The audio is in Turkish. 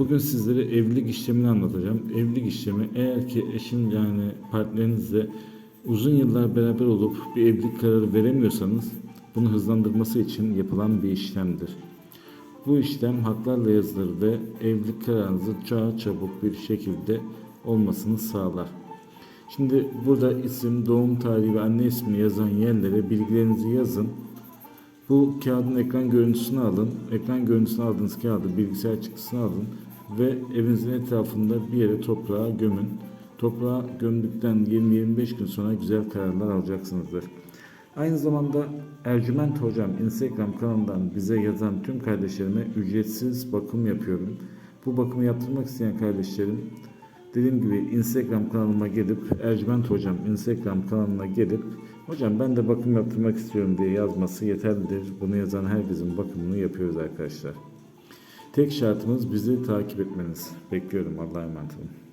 Bugün sizlere evlilik işlemini anlatacağım. Evlilik işlemi eğer ki eşin yani partnerinizle uzun yıllar beraber olup bir evlilik kararı veremiyorsanız bunu hızlandırması için yapılan bir işlemdir. Bu işlem haklarla yazılır ve evlilik kararınızı daha çabuk bir şekilde olmasını sağlar. Şimdi burada isim, doğum tarihi ve anne ismini yazan yerlere bilgilerinizi yazın. Bu kağıdın ekran görüntüsünü alın. Ekran görüntüsünü aldığınız kağıdı bilgisayar çıktısını alın ve evinizin etrafında bir yere toprağa gömün. Toprağa gömdükten 20-25 gün sonra güzel kararlar alacaksınızdır. Aynı zamanda Ercüment Hocam Instagram kanalından bize yazan tüm kardeşlerime ücretsiz bakım yapıyorum. Bu bakımı yaptırmak isteyen kardeşlerim dediğim gibi Instagram kanalıma gelip Ercüment Hocam Instagram kanalına gelip Hocam ben de bakım yaptırmak istiyorum diye yazması yeterlidir. Bunu yazan herkesin bakımını yapıyoruz arkadaşlar. Tek şartımız bizi takip etmeniz. Bekliyorum. Allah'a emanet olun.